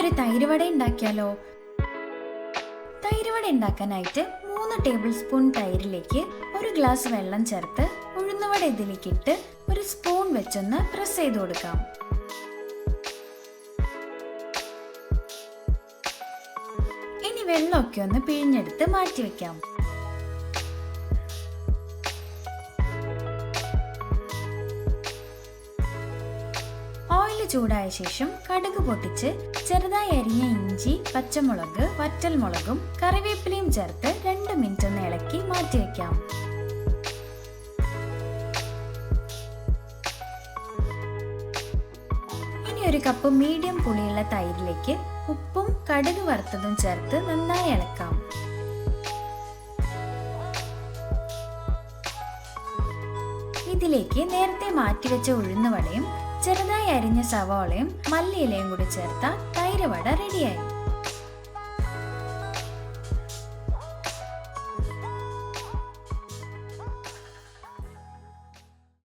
ഒരു തൈര് വട ഉണ്ടാക്കിയാലോ? തൈര് വട ഉണ്ടാക്കാനായിട്ട് മൂന്ന് ടേബിൾ സ്പൂൺ തൈരിലേക്ക് ഒരു ഗ്ലാസ് വെള്ളം ചേർത്ത് ഉഴുന്നുവട ഇതിലേക്ക് ഇട്ട് ഒരു സ്പൂൺ വെച്ചൊന്ന് പ്രസ് ചെയ്ത് കൊടുക്കാം. ഇനി വെള്ളമൊക്കെ ഒന്ന് പിഴിഞ്ഞെടുത്ത് മാറ്റി വെക്കാം. ചൂടായ ശേഷം കടുക് പൊട്ടിച്ച് ചെറുതായി അരിഞ്ഞ ഇഞ്ചി പച്ചമുളക് വറ്റൽമുളകും കറിവേപ്പിലയും ചേർത്ത് രണ്ട് മിനിറ്റ് ഒന്ന് ഇളക്കി മാറ്റിവെക്കാം ഇനി ഒരു കപ്പ് മീഡിയം പുളിയുള്ള തൈരിലേക്ക് ഉപ്പും കടുക് വറുത്തതും ചേർത്ത് നന്നായി ഇളക്കാം. ഇതിലേക്ക് നേരത്തെ മാറ്റിവെച്ച ഉഴുന്നുവടയും ചെറുതായി അരിഞ്ഞ സവാളയും മല്ലിയിലയും കൂടി ചേർത്ത തൈര് വട റെഡിയായി